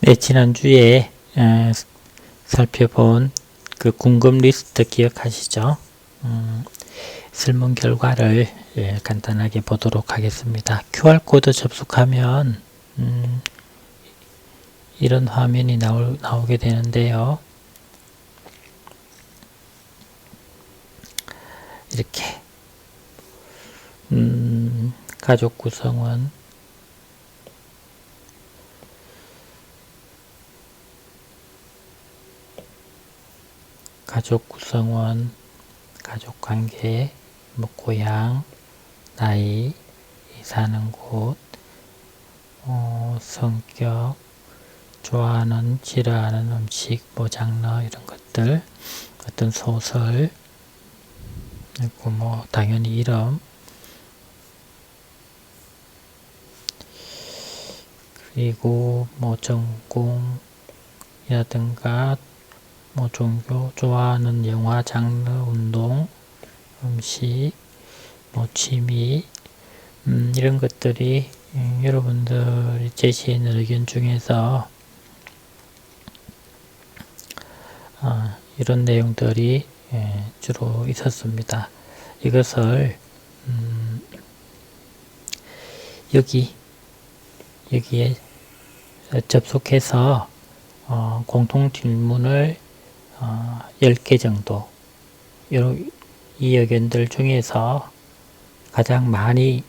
네, 지난주에 에, 살펴본 그 궁금 리스트 기억하시죠? 음, 설문 결과를 예, 간단하게 보도록 하겠습니다. QR코드 접속하면 음, 이런 화면이 나올, 나오게 되는데요. 이렇게 음, 가족 구성원 가족 구성원, 가족 관계, 뭐 고향, 나이, 사는 곳, 어, 성격, 좋아하는, 싫어하는 음식, 뭐 장르 이런 것들, 어떤 소설, 그리고 뭐 당연히 이름, 그리고 뭐 전공이라든가 뭐 종교, 좋아하는 영화, 장르, 운동, 음식, 뭐 취미, 음, 이런 것들이 음, 여러분들이 놓은 의견 중에서 아, 이런 내용들이 예, 주로 있었습니다. 이것을 음, 여기 여기에 접속해서 어, 공통 질문을 어, 10개 정도 요- 이 의견들 중에서 가장 많이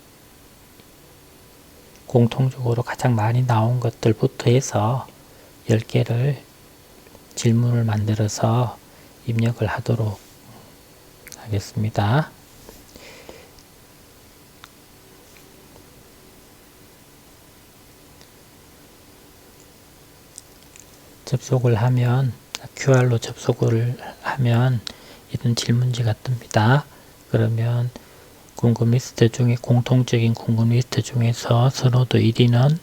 공통적으로 가장 많이 나온 것들부터 해서 10개를 질문을 만들어서 입력을 하도록 하겠습니다. 접속을 하면 QR로 접속을 하면 이런 질문지가 뜹니다. 그러면 궁금 리스트 중에 공통적인 궁금 리스트 중에서 선호도 1위는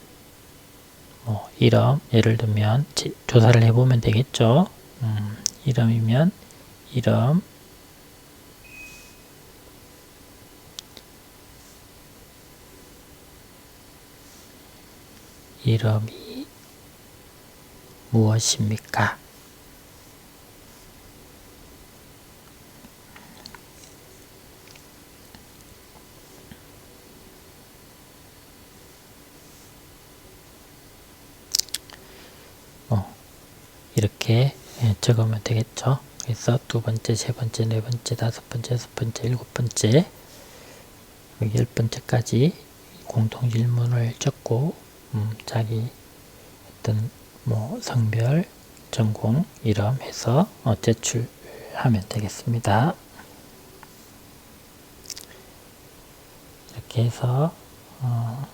뭐 이름 예를 들면 지- 조사를 해보면 되겠죠. 음, 이름이면 이름 이름이 무엇입니까? 이렇게 예, 적으면 되겠죠. 그래서 두 번째, 세 번째, 네 번째, 다섯 번째, 여섯 번째, 일곱 번째, 열 번째까지 공통 질문을 적고 음, 자기 어떤 뭐 성별, 전공, 이름 해서 어, 제출하면 되겠습니다. 이렇게 해서 어,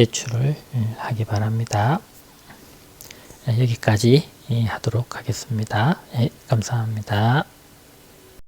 제출을 음, 하기 바랍니다. 네, 여기까지 예, 하도록 하겠습니다. 예, 감사합니다.